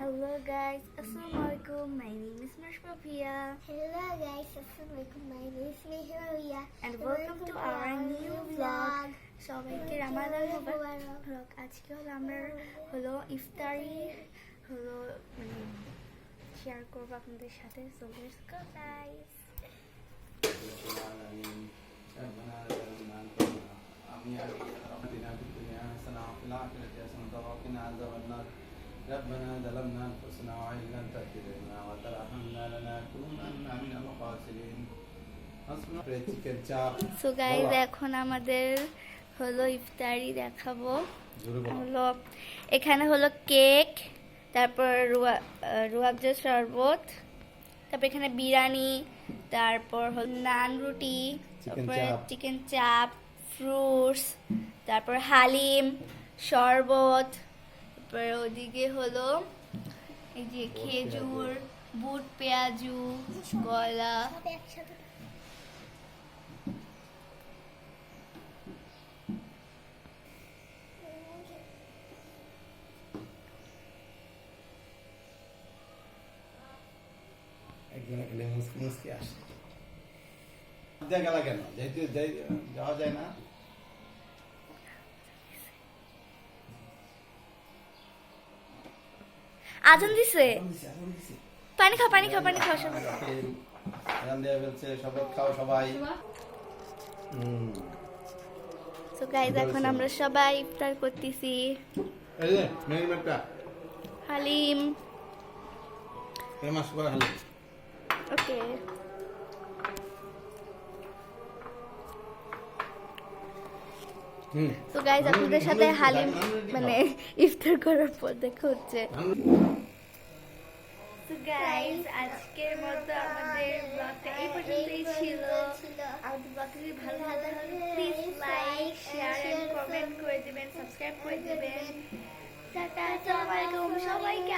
Hello guys, Assalamualaikum. My name is Marshmapia Hello guys, Assalamualaikum. My name is Mihroya. and welcome to our new vlog. সবাইকে রামাদান মুবারক আজকে হলো আমরা হলো ইফতারি হলো মানে শেয়ার করবো আপনাদের সাথে so let's go guys ربنا ظلمنا انفسنا وان لم تغفر لنا وترحمنا لنكونن من الخاسرين حسبنا chicken চাপ সো গাইস এখন আমাদের হলো ইফতারি দেখাবো হলো এখানে হলো কেক তারপর রুয়া- আহ, রুয়াবজা শরবত তারপর এখানে বিরিয়ানি তারপর হলো নান রুটি Chicken তারপরে চাপ। চিকেন চাপ ফ্রুটস তারপর হালিম শরবত তারপরে ওদিকে হলো এই যে খেজুর বুট পেঁয়াজু কলা একজনে আসে। গেল কেন? যেহেতু যাই- যাওয়া যায় না? আজান দিছে। পানি খাও পানি খাও পানি খাও সবাই আজান দেয়া ফেলছে শরবত খাও সবাই। হুম। তো গাইজ এখন আমরা সবাই ইফতার করতেছি। হালিম। ওকে তো গাইজ আপনাদের সাথে হালিম মানে ইফতার করার পর দেখা হচ্ছে। গাইজ আজকের মতো আমাদের ব্লগটা এই পর্যন্তই ছিল। আমাদের যদি ভালো লাগে প্লিজ লাইক শেয়ার কমেন্ট করে দিবেন সাবস্ক্রাইব করে দিবেন। টাটা সবাইকে।